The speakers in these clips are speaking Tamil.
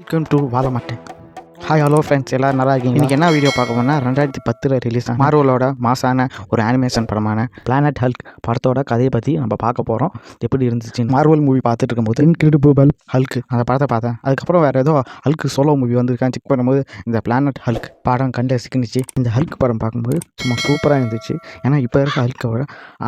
ওয়েলকাম টু ভালো মাঠে। ஹாய் ஹலோ ஃப்ரெண்ட்ஸ் எல்லோரும் நல்லா இருக்கீங்க இன்றைக்கி என்ன வீடியோ பார்க்க போனால் ரெண்டாயிரத்தி பத்தில் ரிலீஸ் ஆன மார்வலோட மாசான ஒரு அனிமேஷன் படமான பிளானட் ஹல்க் படத்தோட கதையை பற்றி நம்ம பார்க்க போகிறோம் எப்படி இருந்துச்சு? மார்வல் மூவி பார்த்துட்டு இருக்கும்போது இன்கிரெடிபிள் ஹல்க் அந்த படத்தை பார்த்தேன். அதுக்கப்புறம் வேறு ஏதோ ஹல்க் சோலோ மூவி வந்திருக்கான்னு செக் பண்ணும்போது இந்த பிளானட் ஹல்க் படம் கண்டு சிக்கினுச்சு இந்த ஹல்க் படம் பார்க்கும்போது சும்மா சூப்பராக இருந்துச்சு. ஏன்னா இப்போ இருக்க ஹல்க்கோட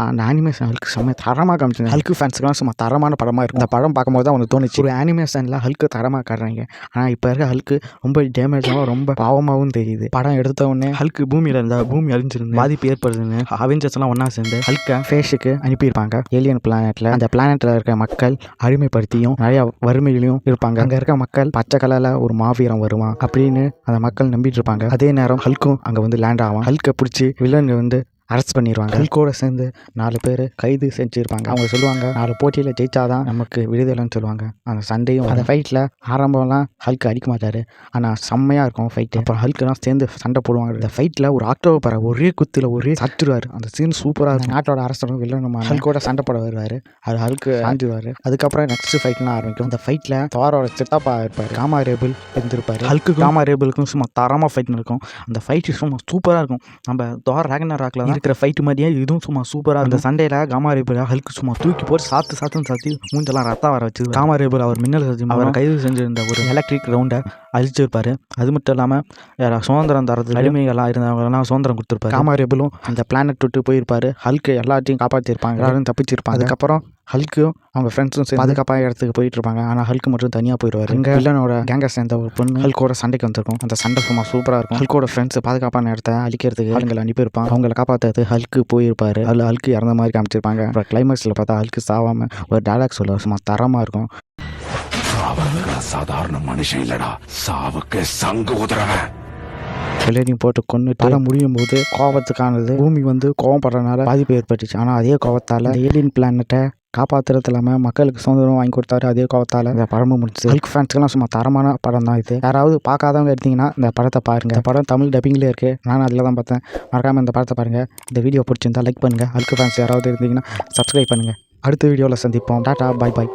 அந்த அனிமேஷன் ஹல்க் செம்ம தரமாக காமிச்சிருந்தேன் ஹல்க் ஃபேன்ஸ்க்குலாம் சும்மா தரமான படமாக இருக்கும். இந்த படம் பார்க்கும்போது தான் அவனுக்கு தோணுச்சு. ஒரு அனிமேஷனில் ஹல்க்கு தரமாக காட்டுறாங்க. ஆனால் இப்போ இருக்க ஹல்க்கு ரொம்ப டேமேஜாகவும் ரொம்ப பாவமாகவும் தெரியுது. படம் எடுத்த உடனே ஹல்க்கு பூமியில் இருந்தா பூமி அழிஞ்சிருந்து பாதிப்பு ஏற்படுதுன்னு அவெஞ்சர்ஸ் எல்லாம் ஒன்றா சேர்ந்து ஹல்கை ஃபேஷுக்கு அனுப்பியிருப்பாங்க. ஏலியன் பிளானெட்டில் அந்த பிளானெட்டில் இருக்க மக்கள் அடிமைப்படுத்தியும் நிறைய வறுமையிலையும் இருப்பாங்க. அங்கே இருக்க மக்கள் பச்சை கலரில் ஒரு மாவீரம் வருவான் அப்படின்னு அந்த மக்கள் நம்பிட்டு இருப்பாங்க. அதே நேரம் ஹல்கும் அங்கே வந்து லேண்ட் ஆகும் ஹல்கை பிடிச்சி வில்லன் வந்து அரெஸ்ட் பண்ணிடுவாங்க ஹல்கோட சேர்ந்து நாலு பேர் கைது செஞ்சுருப்பாங்க. அவங்க சொல்லுவாங்க நாலு போட்டியில் ஜெயிச்சாதான் நமக்கு விடுதலைன்னு சொல்லுவாங்க. அந்த சண்டையும் அந்த ஃபைட்டில் ஆரம்பம்லாம் ஹல்க் அடிக்க மாட்டார். ஆனால் செம்மையாக இருக்கும் ஃபைட்டு அப்புறம் ஹல்க்கெல்லாம் சேர்ந்து சண்டை போடுவாங்க. இந்த ஃபைட்டில் ஒரு ஆக்டோவை பற ஒரே குத்தில் ஒரே சத்துருவார். அந்த சீன் சூப்பராக இருக்கும். நாட்டோட அரசரும் வில்லனுமா ஹல்கோட சண்டை போட வருவார். அது ஹல்க்கு சாஞ்சுவார் அதுக்கப்புறம் நெக்ஸ்ட் ஃபைட்லாம் ஆரம்பிக்கும். அந்த ஃபைட்டில் தாரோட சித்தப்பா இருப்பார். காமா ரேபிள் இருந்திருப்பார். ஹல்க்கு காமா ரேபிளுக்கும் சும்மா தரமாக ஃபைட் இருக்கும் அந்த ஃபைட்டு சும்மா சூப்பராக இருக்கும். நம்ம தோர் ரேகனர் ராக்கில் இருக்கிற ஃபைட்டு மாதிரியே? இதுவும் சும்மா சூப்பராக அந்த சண்டையில் காமா ரேபிள் ஹல்க்கு சும்மா தூக்கி போட்டு சாத்து சாத்துன்னு சாத்தி மூஞ்செல்லாம் ரத்தம் வர வச்சு காமா ரேபிள் அவர் மின்னல் சத்தி அவர் கைது செஞ்சிருந்த ஒரு எலக்ட்ரிக் ரவுண்டை அழிச்சிருப்பாரு. அது மட்டும் இல்லாமல் சுதந்திரம் தரது அடிமைகளாக இருந்தவங்கலாம் சுதந்திரம் கொடுத்துருப்பாரு. காமா ரேபிளும் அந்த பிளானட் விட்டு போயிருப்பாரு. ஹல்க்கு எல்லாத்தையும் காப்பாற்றிருப்பாங்க எல்லாரும் தப்பிச்சிருப்பாங்க. அதுக்கப்புறம் ஹல்க்கும் அவங்க ஃப்ரெண்ட்ஸும் சேர்ந்து பாதுகாப்பாக இடத்துக்கு போயிட்டு இருப்பாங்க ஆனால் ஹல்க் மட்டும் தனியாக போயிடுவார். எங்கள் வில்லனோட கேங்கை சேர்ந்த ஒரு பொண்ணு ஹல்கோட சண்டைக்கு வந்திருக்கும். அந்த சண்டை சும்மா சூப்பராக இருக்கும். ஹல்கோட ஃப்ரெண்ட்ஸ் பாதுகாப்பான இடத்த அழிக்கிறதுக்கு ஆளுங்களை அனுப்பியிருப்பாங்க. அவங்களை காப்பாற்றுறது ஹல்க்கு போயிருப்பாரு. அதில் ஹல்க்கு இறந்த மாதிரி காமிச்சிருப்பாங்க. அப்புறம் கிளைமேக்ஸில் பார்த்தா ஹல்க்கு சாவாமல் ஒரு டயலாக் சொல்லுவார். சும்மா தரமாக இருக்கும். சாதாரண மனுஷன் இல்லடா. சாவுக்கு சங்கு உதறவன். எல்லாரையும் போட்டு கொண்டு தர முடியும் போது கோபத்துக்கானது பூமி வந்து கோவப்படுறதுனால பாதிப்பு ஏற்பட்டுச்சு. ஆனால் அதே கோபத்தால் ஏலியன் பிளானட்டை காப்பாற்றுறது இல்லாமல் மக்களுக்கு சுதந்திரம் வாங்கி கொடுத்தாரு அதே கோபத்தால் இந்த படமும் முடிச்சு ஹல்க் ஃபேன்ஸ்க்கெல்லாம் சும்மா தரமான படம் தான் இது. யாராவது பார்க்காதவங்க எடுத்தீங்கன்னா இந்த படத்தை பாருங்கள் இந்த படம் தமிழ் டப்பிங்லேயே இருக்குது நான் அதில் தான் பார்த்தேன். மறக்காமல் இந்த படத்தை பாருங்கள் இந்த வீடியோ பிடிச்சிருந்தா லைக் பண்ணுங்கள் ஹல்க் ஃபேன்ஸ் யாராவது இருந்தீங்கன்னா சப்ஸ்கிரைப் பண்ணுங்கள் அடுத்த வீடியோவில் சந்திப்போம். டாட்டா பாய் பாய்